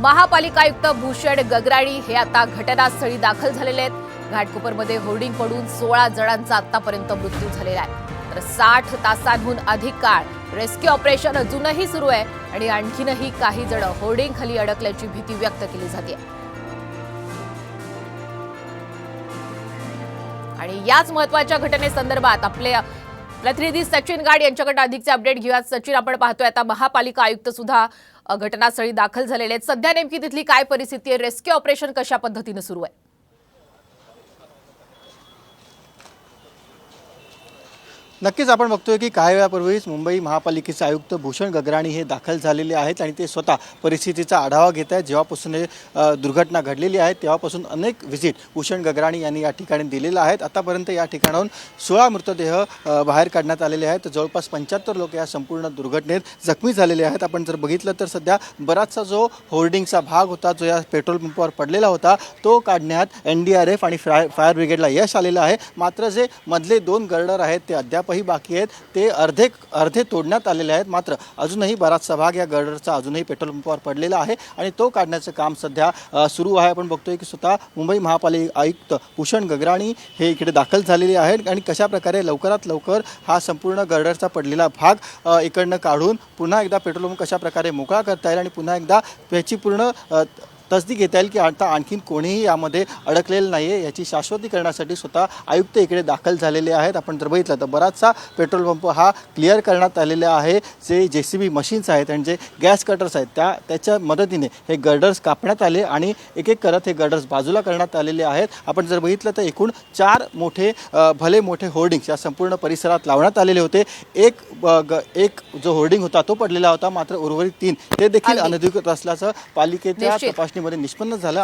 महापालिका आयुक्त भूषण गगराणी हे आता घटनास्थळी दाखल झालेले आहेत. घाटकोपरमध्ये होर्डिंग पडून सोळा जणांचा आतापर्यंत मृत्यू झालेला आहे. तर साठ तासांहून अधिक काळ रेस्क्यू ऑपरेशन अजूनही सुरू आहे आणि आणखीनही काही जण होर्डिंग खाली अडकल्याची भीती व्यक्त केली जाते. आणि याच महत्त्वाच्या घटनेसंदर्भात आपले प्रतिनिधी सचिन गाड यांच्याकडे अधिकचे अपडेट घेऊयात. सचिन आपण पाहतोय आता महापालिका आयुक्त सुद्धा घटनास्थळी दाखल झालेले आहेत. सध्या नेमकी तिथली काय परिस्थिती आहे? रेस्क्यू ऑपरेशन कशा पद्धतीनं सुरू आहे? नक्कीच आपण बघतोय की काही वेळापूर्वीच मुंबई महापालिकेचे आयुक्त भूषण गगराणी हे दाखल झालेले आहेत आणि ते स्वतः परिस्थितीचा आढावा घेत आहेत. जेव्हापासून हे दुर्घटना घडलेली आहे तेव्हापासून अनेक व्हिजिट भूषण गगराणी यांनी या ठिकाणी दिलेल्या आहेत. आतापर्यंत या ठिकाणाहून सोळा मृतदेह बाहेर काढण्यात आलेले आहेत. जवळपास पंच्याहत्तर लोक या संपूर्ण दुर्घटनेत जखमी झालेले आहेत. आपण जर बघितलं तर सध्या बराचसा जो होर्डिंगचा भाग होता जो या पेट्रोल पंपावर पडलेला होता तो काढण्यात एन डी आर एफ आणि फाय फायर ब्रिगेडला यश आलेलं आहे. मात्र जे मधले दोन गर्डर आहेत ते अद्याप अद्यापही बाकी आहेत. ते अर्धे अर्धे तोडण्यात आलेले आहेत. मात्र अजूनही बराचसा भाग या गर्डरचा अजूनही पेट्रोल पंपावर पडलेला आहे आणि तो काढण्याचं काम सध्या सुरू आहे. आपण बघतोय की स्वतः मुंबई महापालिका आयुक्त भूषण गगराणी हे इकडे दाखल झालेले आहेत आणि कशा प्रकारे लवकरात लवकर हा संपूर्ण गर्डरचा पडलेला भाग इकडनं काढून पुन्हा एकदा पेट्रोल पंप कशाप्रकारे मोकळा करता येईल आणि पुन्हा एकदा याची पूर्ण तसदी घेता येईल की आता आणखीन कोणीही यामध्ये अडकलेलं नाही आहे याची शाश्वती करण्यासाठी स्वतः आयुक्त इकडे दाखल झालेले आहेत. आपण जर बघितलं तर बराचसा पेट्रोल पंप हा क्लिअर करण्यात आलेला आहे. जे जे सी बी मशीन्स आहेत आणि जे गॅस कटर्स आहेत त्या त्याच्या मदतीने हे गर्डर्स कापण्यात आले आणि एक एक करत हे गर्डर्स बाजूला करण्यात आलेले आहेत. आपण जर बघितलं तर एकूण चार मोठे भले मोठे होर्डिंग्स या संपूर्ण परिसरात लावण्यात आलेले होते. एक ग- एक जो होर्डिंग होता तो पडलेला होता मात्र उर्वरित तीन. ते देखील. अनधिकृत असल्याचं पालिकेच्या निश्चित. घटनेमध्ये निष्पन्न झालं